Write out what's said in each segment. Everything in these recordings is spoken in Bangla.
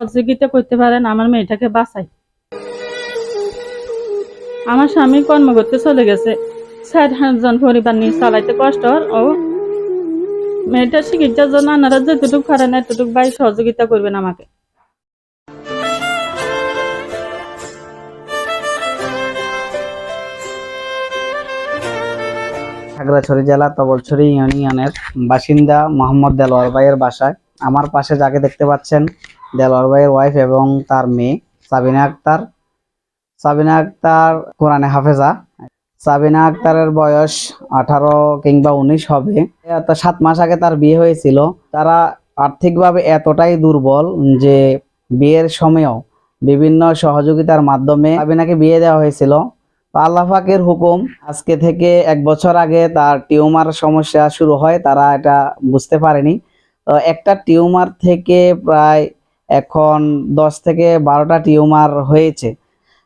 সহযোগিতা করতে পারেন, আমার মেয়েটাকে বাঁচাই। আমার স্বামী কর্ম করতে চলে গেছে। ষাট জন পরিবার নিয়ে চালাইতে কষ্ট ও মেয়েটার চিকিৎসার জন্য আপনারা যেটুকু পারেন এতটুকু ভাই সহযোগিতা করবেন আমাকে। খাগড়াছড়ি জেলা তবলছড়ি ইউনিয়নের বাসিন্দা মোহাম্মদ দেলোয়ার ভাইয়ের বাসায় আমার পাশে যাকে দেখতে পাচ্ছেন, দেলোয়ার ভাইয়ের ওয়াইফ এবং তার মেয়ে, সাবিনা আক্তার। সাবিনা আক্তার কোরআনে হাফেজা। সাবিনা আক্তারের বয়স আঠারো কিংবা উনিশ হবে। সাত মাস আগে তার বিয়ে হয়েছিল। তারা আর্থিকভাবে এতটাই দুর্বল যে বিয়ের সময়ও বিভিন্ন সহযোগিতার মাধ্যমে সাবিনাকে বিয়ে দেওয়া হয়েছিল। তো আল্লাহ পাকের হুকুম, আজকে থেকে এক বছর আগে তার টিউমার সমস্যা শুরু হয়, তারা এটা বুঝতে পারেনি। একটা টিউমার থেকে প্রায় এখন দশ থেকে বারোটা টিউমার হয়েছে।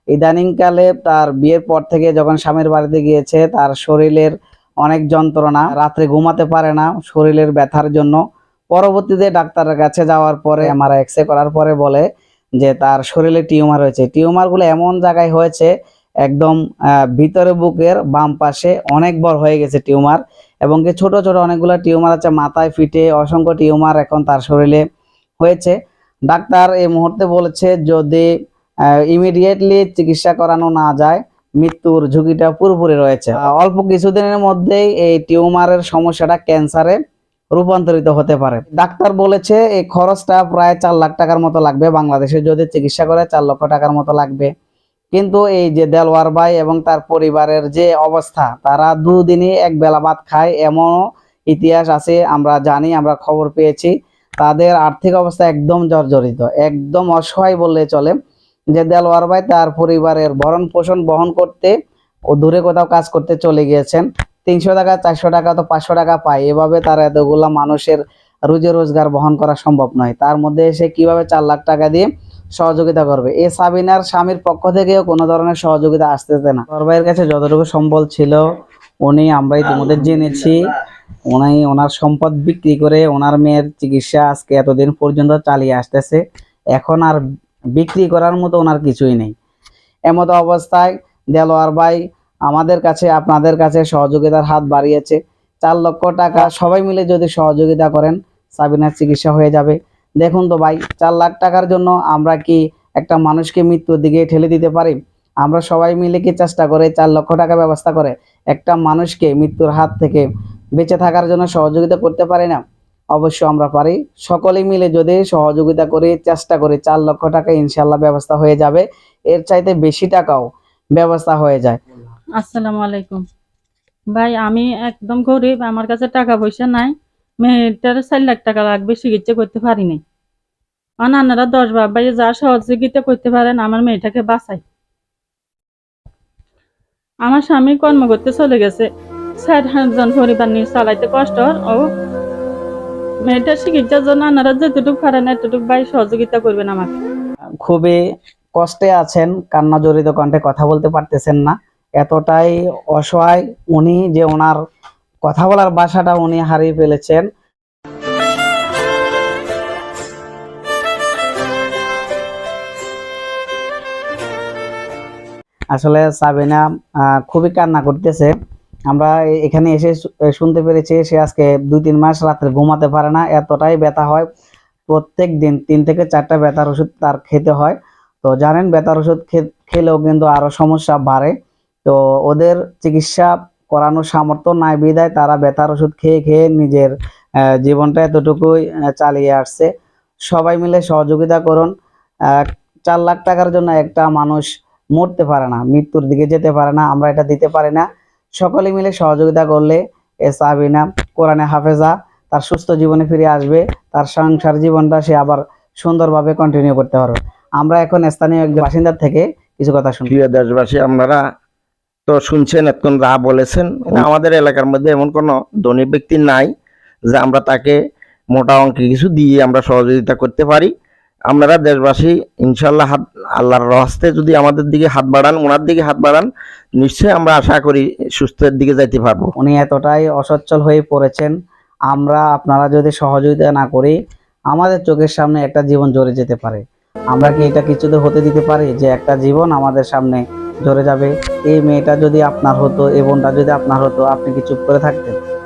ইদানিংকালে তার বিয়ের পর থেকে যখন স্বামীর বাড়িতে গিয়েছে, তার শরীরের অনেক যন্ত্রণা, রাত্রে ঘুমাতে পারে না, শরীরের ব্যথার জন্য। পরবর্তীতে ডাক্তারের কাছে যাওয়ার পরে আমার এক্সরে করার পরে বলে যে, তার শরীরে টিউমার হয়েছে। টিউমারগুলো এমন জায়গায় হয়েছে একদম ভিতরে বুকের বাম পাশে অনেক বড় হয়ে গেছে টিউমার এবং কি ছোট ছোট অনেকগুলো টিউমার আছে, মাথায় ফিটে অসংখ্য টিউমার এখন তার শরীরে হয়েছে। ডাক্তার এই মুহূর্তে বলেছে যদি ইমিডিয়েটলি চিকিৎসা করানো না যায়, মৃত্যুর ঝুঁকিটা পুরোপুরি রয়েছে। অল্প কিছুদিনের মধ্যেই এই টিউমারের সমস্যাটা ক্যান্সারে রূপান্তরিত হতে পারে। ডাক্তার বলেছে এই খরচটা প্রায় চার লাখ টাকার মতো লাগবে বাংলাদেশে, যদি চিকিৎসা করে চার লক্ষ টাকার মতো লাগবে। কিন্তু এই যে দেলওয়ার ভাই এবং তার পরিবারের যে অবস্থা, তারা দুদিনই এক বেলা ভাত খায় এমনও ইতিহাস আছে, আমরা জানি, আমরা খবর পেয়েছি। তাদের আর্থিক অবস্থা একদম জর্জরিত, একদম অসহায় বললে চলে। যে দেলওয়ার ভাই তার পরিবারের ভরণ পোষণ বহন করতে ও দূরে কোথাও কাজ করতে চলে গিয়েছেন, তিনশো টাকা, চারশো টাকা তো পাঁচশো টাকা পায়। এভাবে তার এতগুলা মানুষের রুজি রোজগার বহন করা সম্ভব নয়। তার মধ্যে এসে কীভাবে চার লাখ টাকা দিয়ে সহযোগিতা করবে। এ সাবিনার স্বামীর পক্ষ থেকেও কোনো ধরনের সহযোগিতা আসতেছে না। তোর ভাইয়ের কাছে যতটুকু সম্বল ছিল, উনি আমরা ইতিমধ্যে জেনেছি। উনি ওনার সম্পদ বিক্রি করে ওনার মেয়ের চিকিৎসা আজকে এতদিন পর্যন্ত চালিয়ে আসতেছে। এখন আর বিক্রি করার মতো ওনার কিছুই নেই। এমত অবস্থায় দেলোয়ার ভাই আমাদের কাছে, আপনাদের কাছে সহযোগিতার হাত বাড়িয়েছে। চার লক্ষ টাকা সবাই মিলে যদি সহযোগিতা করেন, সাবিনার চিকিৎসা হয়ে যাবে। দেখুন তো ভাই, চার লাখ টাকার জন্য আমরা কি একটা মানুষকে মৃত্যুর দিকে ঠেলে দিতে পারি? আমরা সবাই মিলে কি চেষ্টা করে চার লক্ষ টাকা ব্যবস্থা করে একটা মানুষকে মৃত্যুর হাত থেকে বেঁচে থাকার জন্য সহযোগিতা করতে পারি না? অবশ্যই আমরা পারি। সকলে মিলে যদি সহযোগিতা করে, চেষ্টা করি চার লক্ষ টাকা ইনশাল্লাহ ব্যবস্থা হয়ে যাবে। এর চাইতে বেশি টাকাও ব্যবস্থা হয়ে যায়। আসসালামু আলাইকুম। ভাই, আমি একদম গরিব, আমার কাছে টাকা পয়সা নাই। মেয়েটার চার লাখ টাকা লাগবে, চিকিৎসা করতে পারি নাই। অনান্যরা দশ বাপ ভাই যা সহযোগিতা করতে পারেন, আমার মেয়েটাকে বাঁচাই। আমার স্বামী কর্ম করতে চলে গেছে। ষাট জন পরিবার নিয়ে চালাইতে কষ্ট ও মেয়েটার চিকিৎসার জন্য আপনারা যেটুকু পারেন, এতটুকু ভাই সহযোগিতা করবেন আমাকে। খুবই কষ্টে আছেন, কান্না জড়িত কণ্ঠে কথা বলতে পারতেছেন না। এতটাই অসহায়, উনি যে ওনার কথা বলার বাসাটা উনি হারিয়ে ফেলেছেন। আসলে সাবিনা খুবই কান্না করতেছে। আমরা এখানে এসে শুনতে পেরেছি, সে আজকে দুই তিন মাস রাত্রে ঘুমাতে পারে না, এতটাই ব্যথা হয়। প্রত্যেক দিন তিন থেকে চারটা ব্যথার ওষুধ তার খেতে হয়। তো জানেন, ব্যথার ওষুধ খেলেও কিন্তু আরও সমস্যা বাড়ে। তো ওদের চিকিৎসা করানোর সামর্থ্য নাই বিদায় তারা ব্যথার ওষুধ খেয়ে খেয়ে নিজের জীবনটা এতটুকুই চালিয়ে আসছে। সবাই মিলে সহযোগিতা করুন। চার লাখ টাকার জন্য একটা মানুষ মরতে পারে না, মৃত্যুর দিকে যেতে পারে না, আমরা এটা দিতে পারি না। সকলে মিলে সহযোগিতা করলে এ সাবিনা, কোরআনে হাফেজা, তার সুস্থ জীবনে ফিরে আসবে, তার সংসার জীবনটা সে আবার সুন্দরভাবে কন্টিনিউ করতে পারবে। আমরা এখন স্থানীয় একজন বাসিন্দার থেকে কিছু কথা শুনি দেশবাসী, আপনারা তো শুনছেন এতক্ষণ রা বলেছেন। আমাদের এলাকার মধ্যে এমন কোনো ধনী ব্যক্তি নাই যে আমরা তাকে মোটা অঙ্কে কিছু দিয়ে আমরা সহযোগিতা করতে পারি। আপনারা দেশবাসী ইনশাল্লাহ হাত আল্লাহর রহস্তে যদি আমাদের দিকে হাত বাড়ান ওনার দিকে হাত বাড়ান নিশ্চয়ই আমরা আশা করি সুস্থের দিকে যাইতে পারব। উনি এতটাই অসচ্ছল হয়ে পড়েছেন। আমরা আপনারা যদি সহযোগিতা না করি আমাদের চোখের সামনে একটা জীবন জড়ে যেতে পারে। আমরা কি এটা কিছুতে হতে দিতে পারি যে একটা জীবন আমাদের সামনে ঝরে যাবে। এই মেয়েটা যদি আপনার হতো, এই বোনটা যদি আপনার হতো, আপনি কি চুপ করে থাকতেন?